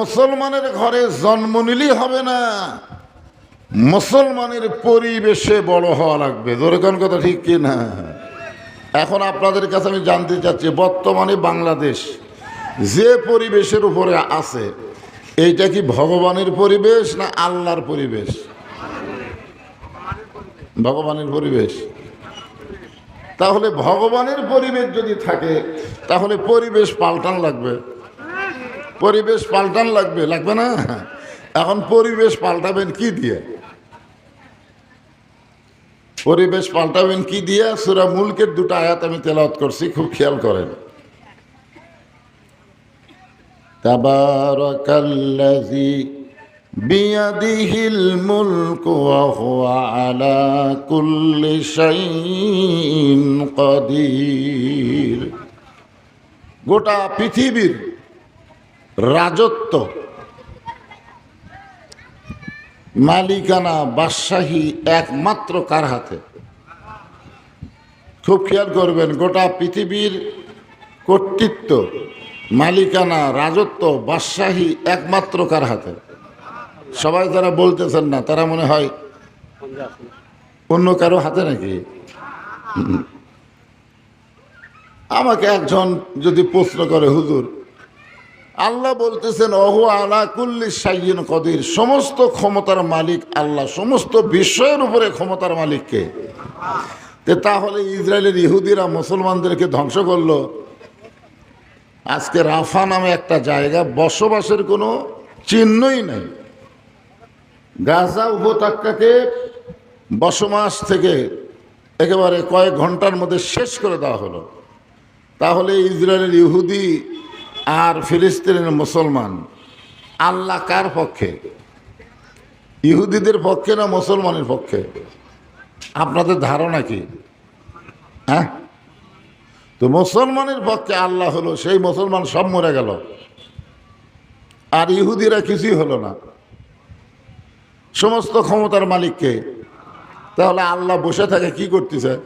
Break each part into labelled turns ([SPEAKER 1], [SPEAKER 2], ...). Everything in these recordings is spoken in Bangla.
[SPEAKER 1] মুসলমানের ঘরে জন্ম নিলেই হবে না। মুসলমানের পরিবেশে বড় হওয়া লাগবে। দোরকান কথা ঠিক কি না? এখন আপনাদের কাছে আমি জানতে চাচ্ছি, বর্তমানে বাংলাদেশ যে পরিবেশের উপরে আছে, এইটা কি ভগবানের পরিবেশ না আল্লাহর পরিবেশ? ভগবানের পরিবেশ। তাহলে ভগবানের পরিবেশ যদি থাকে, তাহলে পরিবেশ পাল্টান লাগবে। পরিবেশ পাল্টান লাগবে লাগবে না? এখন পরিবেশ পাল্টাবেন কি দিয়ে? পরিবেশ পাল্টাবেন কি দিয়ে? সুরা মুলকের দুটো আয়াত আমি তেলাওয়াত করছি, খুব খেয়াল করেন। তাবারাকাল্লাযী বিয়াদিহিল মুলকু ওয়া আলা কুল্লি শাইইন কাদির। গোটা পৃথিবীর রাজত্ব। মালিকানা বাদশাহী একমাত্র কার হাতে? খুব খেয়াল করবেন, গোটা পৃথিবীর কর্তৃত্ব, মালিকানা, রাজত্ব, বাদশাহী একমাত্র কার হাতে? সবাই যারা বলতেছেন না, তারা মনে হয় অন্য কারও হাতে নাকি? আমাকে একজন যদি প্রশ্ন করে, হুজুর আল্লাহ বলতেছেন অহু আলা কুল্লি সাইয়িন কদির। সমস্ত ক্ষমতার মালিক আল্লাহ, সমস্ত বিশ্বের উপরে ক্ষমতার মালিককে। তাহলে ইসরায়েলের ইহুদিরা মুসলমানদেরকে ধ্বংস করল। আজকে রাফা নামে একটা জায়গা, বসবাসের কোনো চিহ্নই নাই। গাজা উপত্যকাকে বসবাস থেকে একেবারে কয়েক ঘণ্টার মধ্যে শেষ করে দেওয়া হলো। তাহলে ইসরায়েলের ইহুদি আর ফিলিস্তিনের মুসলমান, আল্লাহ কার পক্ষে? ইহুদিদের পক্ষে না মুসলমানের পক্ষে? আপনাদের ধারণা কি? হ্যাঁ? তো মুসলমানের পক্ষে আল্লাহ হলো, সেই মুসলমান সব মরে গেল। আর ইহুদিরা কিছুই হলো না। সমস্ত ক্ষমতার মালিককে। তাহলে আল্লাহ বসে থাকে, কি করতেছে?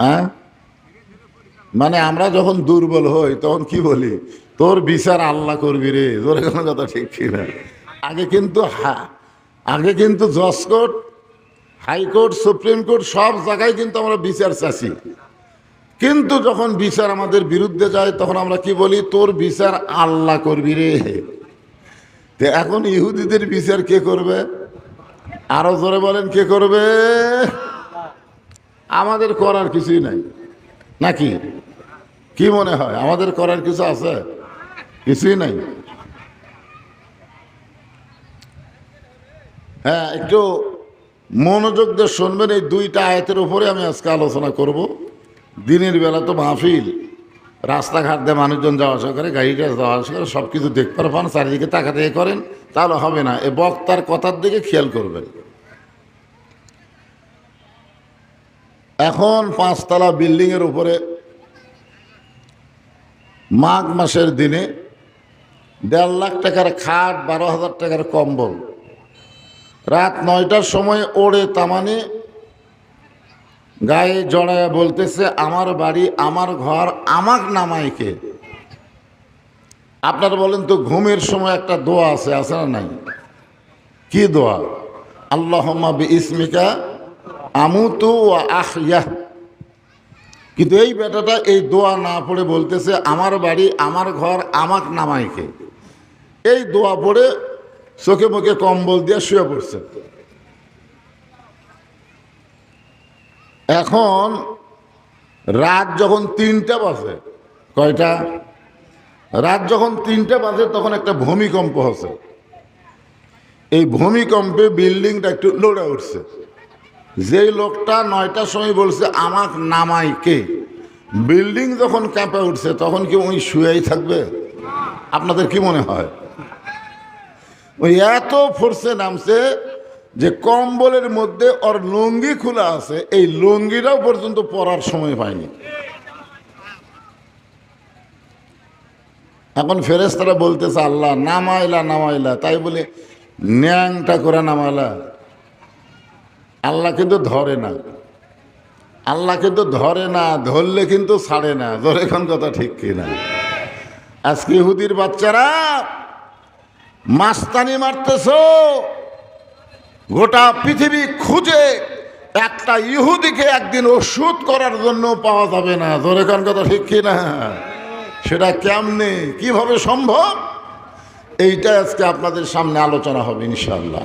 [SPEAKER 1] হ্যাঁ? মানে আমরা যখন দুর্বল হই, তখন কি বলি? তোর বিচার আল্লাহ করবি রে। তোর কোনো কথা ঠিক ছিল আগে কিন্তু হা, আগে কিন্তু জজ কোর্ট হাইকোর্ট সুপ্রিম কোর্ট, সব জায়গায় কিন্তু আমরা বিচার চাচ্ছি। কিন্তু যখন বিচার আমাদের বিরুদ্ধে যায়, তখন আমরা কি বলি? তোর বিচার আল্লাহ করবি রে। তো এখন ইহুদিদের বিচার কে করবে? আরও জোরে বলেন, কে করবে? আমাদের করার কিছুই নাই। নাকি? কি মনে হয়? আমাদের করার কিছু আছে? কিছুই নাই। হ্যাঁ একটু মনোযোগ দিয়ে শুনবেন, এই দুইটা আয়তের উপরে আমি আজকে আলোচনা করব। দিনের বেলা তো মাহফিল, রাস্তাঘাট দিয়ে মানুষজন যাওয়া আসা করে গাড়িটা যাওয়া আসা করে সব কিছু দেখতে পান চারিদিকে তাকাতে করেন, তাহলে হবে না। এ বক্তার কথার দিকে খেয়াল করবেন। এখন পাঁচতলা বিল্ডিংয়ের উপরে মাঘ মাসের দিনে দেড় লাখ টাকার খাট, বারো হাজার টাকার কম্বল। রাত নয়টার সময় ওড়ে তামানে। গায়ে জড়ায় বলতেছে, আমার বাড়ি, আমার ঘর, আমাক নামাইকে আপনারা বলেন তো, ঘুমের সময় একটা দোয়া আছে আছে না নাই? কি দোয়া? আল্লাহ ইসমিকা আমুতু আখিয়া কিন্তু এই বেটাটা এই দোয়া না পড়ে বলতেছে, আমার বাড়ি, আমার ঘর, আমাক নামাইকে এই দোয়া পড়ে চোখে মুখে কম্বল দিয়ে শুয়ে পড়ছে। এখন রাত যখন তিনটা বাজে, কয়টা? রাত যখন তিনটা বাজে, তখন একটা ভূমিকম্প হচ্ছে। এই ভূমিকম্পে বিল্ডিংটা একটু লড়ে উঠছে। যেই লোকটা নয়টার সময় বলছে, আমাক নামাই কে? বিল্ডিং যখন কাঁপে উঠছে, তখন কি উনি শুয়েই থাকবে? আপনাদের কি মনে হয়? ওই এত ফোর্সে নামছে যে কম্বলের মধ্যে ওর লুঙ্গি খোলা আছে, এই লুঙ্গিটাও পর্যন্ত পরার সময় পায়নি। এখন ফেরেস্তারা বলতেছে, আল্লাহ, নামাইলা নামাইলা। তাই বলে, ন্যাংটা করে নামাইলা। আল্লাহ কিন্তু ধরে না। আল্লাহ কিন্তু ধরে না, ধরলে কিন্তু ছাড়ে না। ধরে এখন কথা ঠিক কিনা আজকে ইহুদির বাচ্চারা মাস্তানি মারতেছ, গোটা পৃথিবী খুঁজে একটা ইহুদিকে একদিন ওষুধ করার জন্য পাওয়া যাবে না। ধরে কান কথা ঠিক কি না? সেটা কেমনে, কীভাবে সম্ভব? এইটা আজকে আপনাদের সামনে আলোচনা হবে ইনশাল্লাহ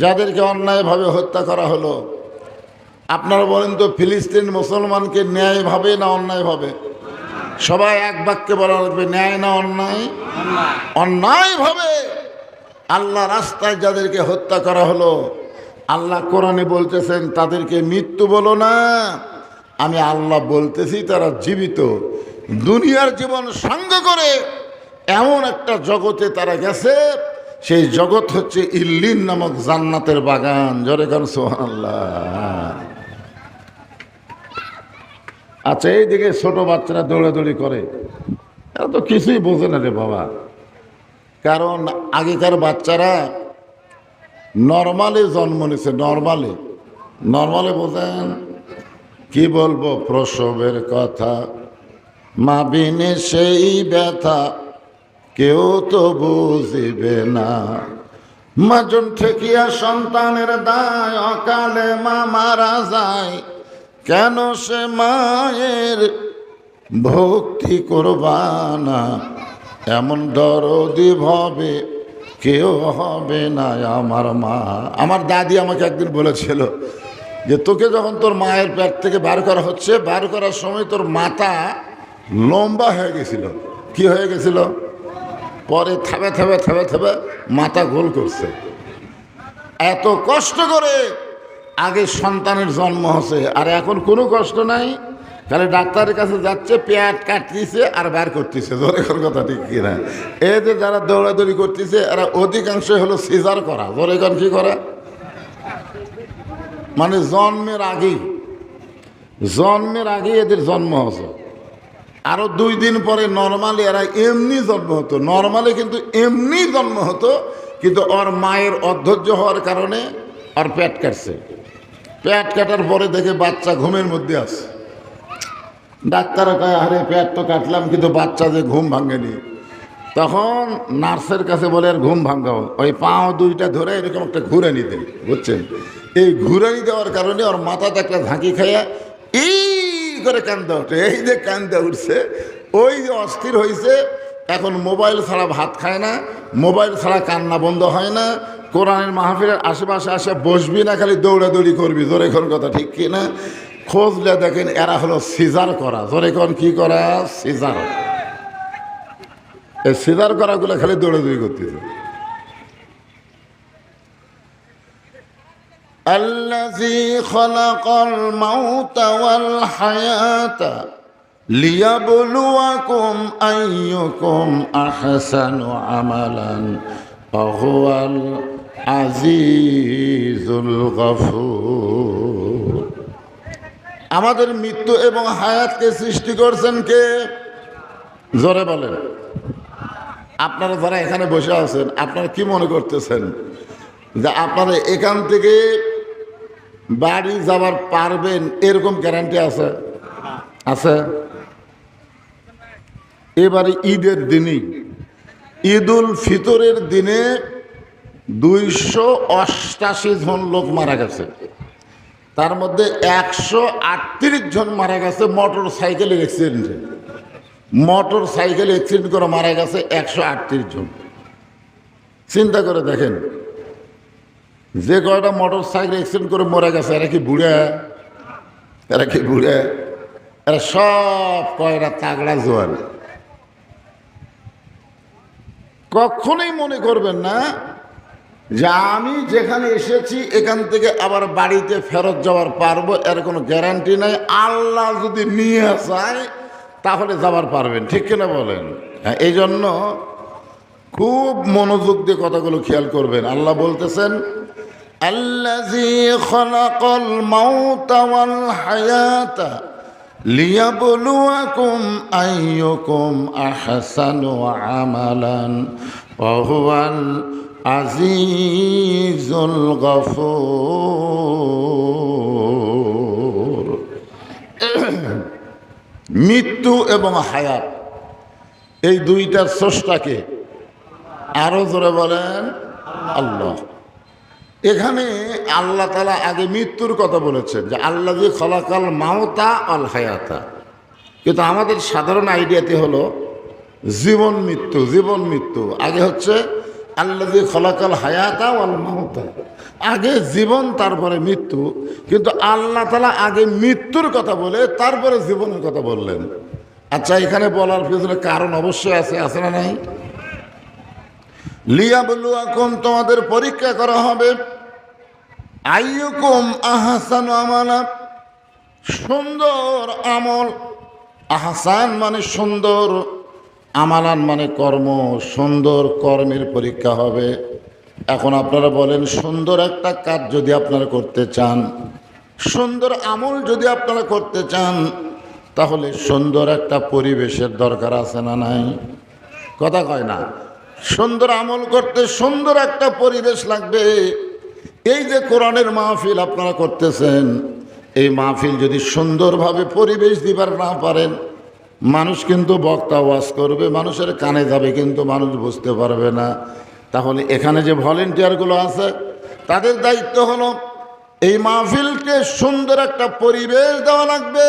[SPEAKER 1] যাদেরকে অন্যায়ভাবে হত্যা করা হলো, আপনারা বলেন তো ফিলিস্তিন মুসলমানকে ন্যায়ভাবে না অন্যায়ভাবে সবাই এক বাক্যে বলা লাগবে, ন্যায় না অন্যায়? অন্যায়ভাবে আল্লাহ রাস্তায় যাদেরকে হত্যা করা হলো, আল্লাহ কোরআনে বলতেছেন, তাদেরকে মৃত্যু বলো না। আমি আল্লাহ বলতেছি, তারা জীবিত। দুনিয়ার জীবন সঙ্গ করে এমন একটা জগতে তারা গেছে। সেই জগৎ হচ্ছে ইল্লিন নামক জান্নাতের বাগান। জরে কারণ সোহান আল্লাহ আচ্ছা এইদিকে ছোট বাচ্চারা দৌড়াদৌড়ি করে। এরা তো কিছুই বোঝে না রে বাবা। কারণ আগেকার বাচ্চারা নর্মালে জন্ম নিছে, নর্মালে। নর্মালে বোঝেন কি বলব প্রসবের কথা? মা বিনে সেই ব্যথা। কেউ তো বুঝিবে না। মাজন ঠেকিয়া সন্তানের দায়, অকালে মা মারা যায়। কেন সে মায়ের ভক্তি করবানা এমন দরদি ভাবে কেউ হবে না আমার মা। আমার দাদি আমাকে একদিন বলেছিল যে, তোকে যখন তোর মায়ের পেট থেকে বার করা হচ্ছে, বার করার সময় তোর মাথা লম্বা হয়ে গেছিল। কি হয়ে গেছিল? পরে থাবে থাবে থাবে থাবে মাথা গোল করছে। এত কষ্ট করে আগে সন্তানের জন্ম হচ্ছে আর এখন কোনো কষ্ট নাই। তাহলে ডাক্তারের কাছে যাচ্ছে, পেট কাটতেছে আর বার করতেছে। জোরে কোন কথা ঠিক কিনা? এই যে যারা দৌড়াদৌড়ি করতেছে, এরা অধিকাংশ হলো সিজার করা। জোরে কোন কি করা? মানে জন্মের আগেই জন্মের আগেই এদের জন্ম হচ্ছে আরও দুই দিন পরে নর্মালি, এরা এমনি জন্ম হতো। নর্মালি কিন্তু এমনি জন্ম হতো, কিন্তু ওর মায়ের অধৈর্য হওয়ার কারণে ওর পেট কাটছে। পেট কাটার পরে দেখে বাচ্চা ঘুমের মধ্যে আছে। ডাক্তার কয়, আরে, পেট তো কাটলাম, কিন্তু বাচ্চা যে ঘুম ভাঙেনি। তখন নার্সের কাছে বলে, আর ঘুম ভাঙ্গাও ওই পাও দুইটা ধরে এরকম একটা ঘুরে নিতে বুঝছেন? এই ঘুরে দেওয়ার কারণে ওর মাথাতে একটা ঝাঁকি খাইয়া এই করে কান্দা ওঠে। এই যে কান্দা উঠছে, ওই যে অস্থির হয়েছে এখন মোবাইল ছাড়া ভাত খায় না, মোবাইল ছাড়া কান্না বন্ধ হয় না, কোরআনের মাহফিলের আশেপাশে আসে, বসবি না, খালি দৌড়াদৌড়ি করবি, জোরে কোন কথা ঠিক কি না? খোঁজলে দেখেন এরা হলো সিজার করা। জোরে কোন কি করা? সিজার। এই সিজার করাগুলো খালি দৌড়াদৌড়ি করতেছে। الذي خلق الموت والحياة ليبلوكم أيكم أحسن عملا وهو العزيز الغفور আমাদের মৃত্যু এবং হায়াতকে সৃষ্টি করছেন কে জোরে বলেন আপনারা যারা এখানে বসে আছেন আপনারা কি মনে করতেছেন যে আপনারা এখান থেকে বাড়ি যাবার পারবেন, এরকম গ্যারান্টি আছে? আছে? এবারে ঈদের দিনই ঈদুল ফিতরের দিনে দুইশো অষ্টাশি জন লোক মারা গেছে। তার মধ্যে একশো আটত্রিশ জন মারা গেছে মোটর সাইকেলের অ্যাক্সিডেন্টে মোটর সাইকেল অ্যাক্সিডেন্ট করে মারা গেছে একশো আটত্রিশ জন। চিন্তা করে দেখেন যে কয়টা মোটর সাইকেল অ্যাক্সিডেন্ট করে মরে গেছে, এরা কি বুড়া? এরা কি বুড়া? এরা সব কয়টা তাগড়া জোয়ার কখনোই মনে করবেন না যে আমি যেখানে এসেছি, এখান থেকে আবার বাড়িতে ফেরত যাওয়ার পারব, এর কোনো গ্যারান্টি নাই। আল্লাহ যদি নিয়ে যায়, তাহলে যাবার পারবেন, ঠিক কিনা বলেন? হ্যাঁ এই জন্য খুব মনোযোগ দিয়ে কথাগুলো খেয়াল করবেন। আল্লাহ বলতেছেন খলাকল মাউতা ওয়াল হায়াতা লিয়াবলুয়াকুম আইয়ুকুম আহসানু আমালান ওয়া হুয়াল আজিজুল মৃত্যু এবং হায়াত, এই দুইটার স্রষ্টাকে আরও জোরে বলেন আল্লাহ। এখানে আল্লাহ তালা আগে মৃত্যুর কথা বলেছেন যে আল্লাহ যে খলাকাল মাওতা আল হায়াতা। কিন্তু আমাদের সাধারণ আইডিয়াতে হলো জীবন মৃত্যু জীবন মৃত্যু। আগে হচ্ছে আল্লাহ যে খলাকাল হায়াতা আল মাওতা আগে জীবন, তারপরে মৃত্যু। কিন্তু আল্লাহ তালা আগে মৃত্যুর কথা বলে তারপরে জীবনের কথা বললেন। আচ্ছা এখানে বলার পিছনে কারণ অবশ্যই আছে আছে না নাই? লিয়া বলু এখন তোমাদের পরীক্ষা করা হবে। আইয়ুকুম আহসান আমালা। সুন্দর আমল। আহসান মানে সুন্দর, আমালান মানে কর্ম। সুন্দর কর্মের পরীক্ষা হবে। এখন আপনারা বলেন, সুন্দর একটা কাজ যদি আপনারা করতে চান, সুন্দর আমল যদি আপনারা করতে চান, তাহলে সুন্দর একটা পরিবেশের দরকার আছে না নাই? কথা কয় না? সুন্দর আমল করতে সুন্দর একটা পরিবেশ লাগবে। এই যে কোরআনের মাহফিল আপনারা করতেছেন, এই মাহফিল যদি সুন্দরভাবে পরিবেশ দিবার না পারেন, মানুষ কিন্তু বক্তা ওয়াজ করবে, মানুষের কানে যাবে, কিন্তু মানুষ বুঝতে পারবে না। তাহলে এখানে যে ভলেন্টিয়ারগুলো আছে, তাদের দায়িত্ব হলো, এই মাহফিলকে সুন্দর একটা পরিবেশ দেওয়া লাগবে।